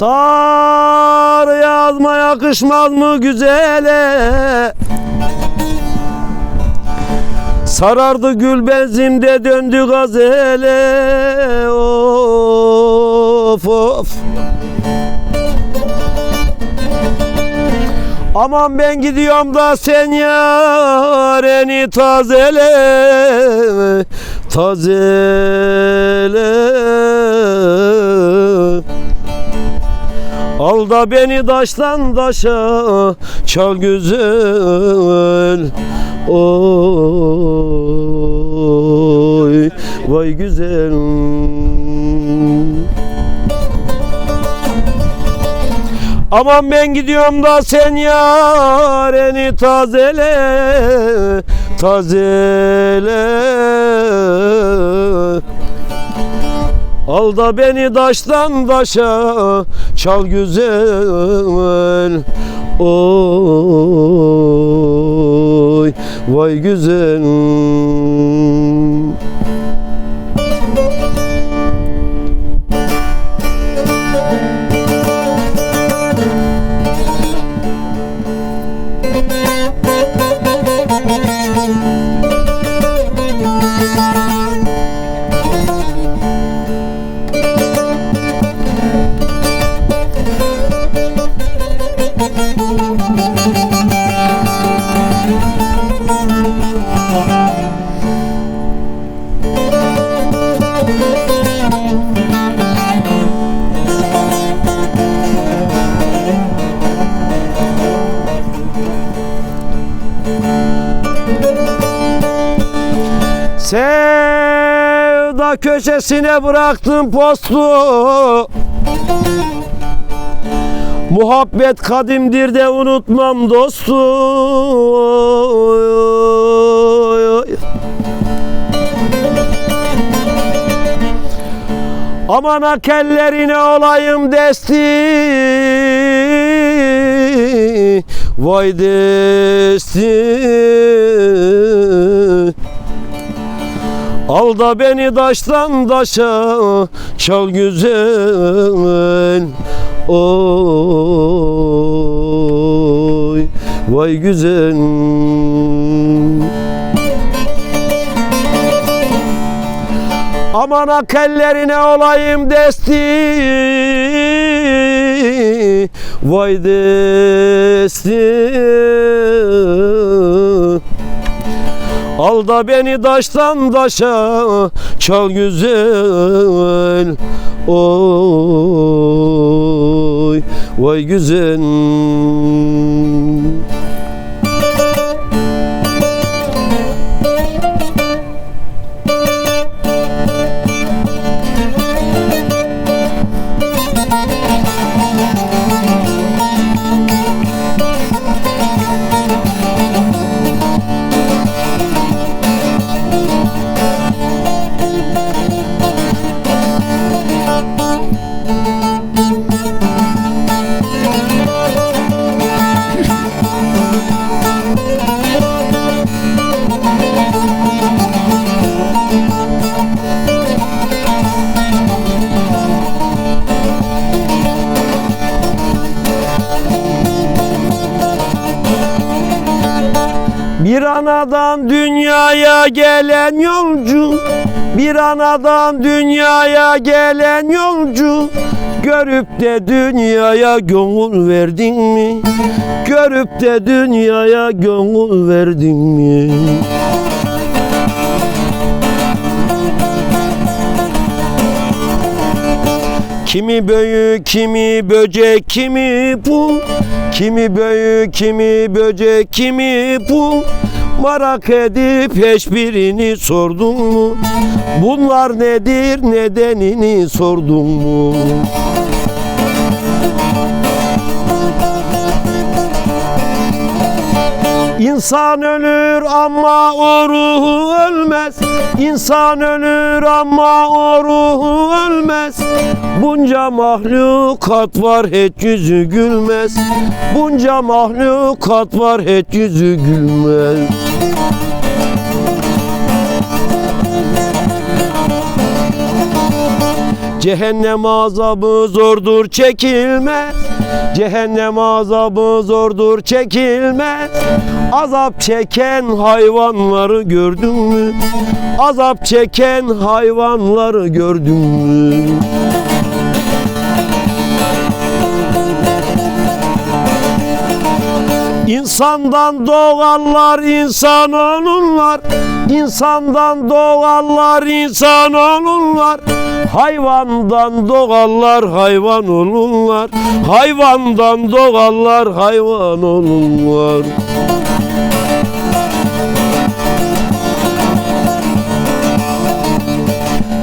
Sarı yazma yakışmaz mı güzele? Sarardı gül benzimde döndü gazele. Of of. Aman ben gidiyorum da sen yareni tazele. Tazele Al da beni daştan daşa Çal güzel. Oy Vay güzel. Aman ben gidiyorum da sen yareni tazele Tazele Al da beni daştan daşa Çal güzel. Oy Vay güzel köşesine bıraktım postu. Muhabbet kadimdir de unutmam dostu. Aman akellerine olayım desti. Vay desti Al da beni daştan daşa Çal güzel. Oy Vay güzel. Aman akellerine olayım desti. Vay desti Al da beni daştan daşa Çal güzel. Oy Vay güzel anadan dünyaya gelen yolcu Bir anadan dünyaya gelen yolcu Görüp de dünyaya gönül verdin mi? Görüp de dünyaya gönül verdin mi? Kimi büyük, kimi böcek, kimi pul Kimi büyük, kimi böcek, kimi pul Merak edip hiçbirini sordun mu? Bunlar nedir, nedenini sordun mu? İnsan ölür ama o ruhu ölmez. İnsan ölür ama o ruhu ölmez. Bunca mahlukat var hiç yüzü gülmez. Bunca mahlukat var hiç yüzü gülmez Cehennem azabı zordur çekilmez Cehennem azabı zordur çekilmez Azap çeken hayvanları gördün mü? Azap çeken hayvanları gördün mü? İnsandan doğanlar insan olurlar. İnsandan doğanlar insan olurlar. Hayvandan doğanlar hayvan olurlar. Hayvandan doğanlar hayvan olurlar.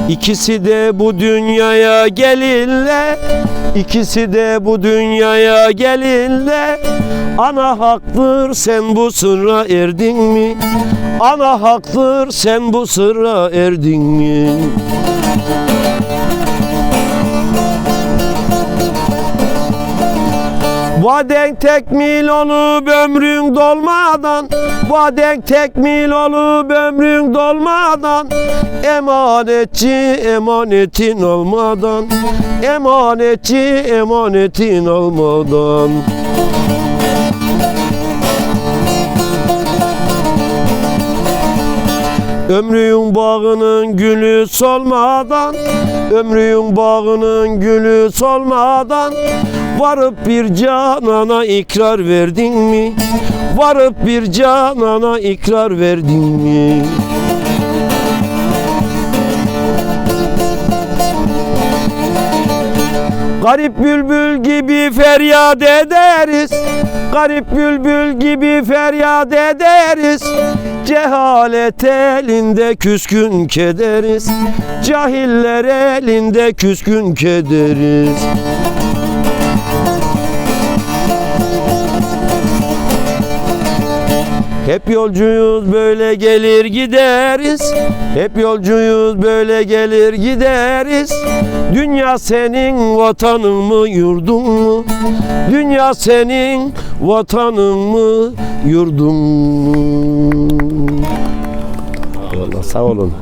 İkisi de bu dünyaya gelirler İkisi de bu dünyaya gelirler Ana haktır sen bu sırra erdin mi? Ana haktır sen bu sırra erdin mi? Vaden tekmil olup ömrün dolmadan Vaden tekmil olup ömrün dolmadan Emanetçi emanetin olmadan Emanetçi emanetin olmadan. Ömrün bağının gülü solmadan Ömrün bağının gülü solmadan Varıp bir canana ikrar verdin mi? Varıp bir canana ikrar verdin mi? Garip bülbül gibi feryat ederiz Garip bülbül gibi feryat ederiz Cehalet elinde küskün kederiz Cahiller elinde küskün kederiz Hep yolcuyuz böyle gelir gideriz Hep yolcuyuz böyle gelir gideriz Dünya senin vatanın mı yurdun mu? Dünya senin vatanın mı yurdun mu? Eyvallah, sağ olun.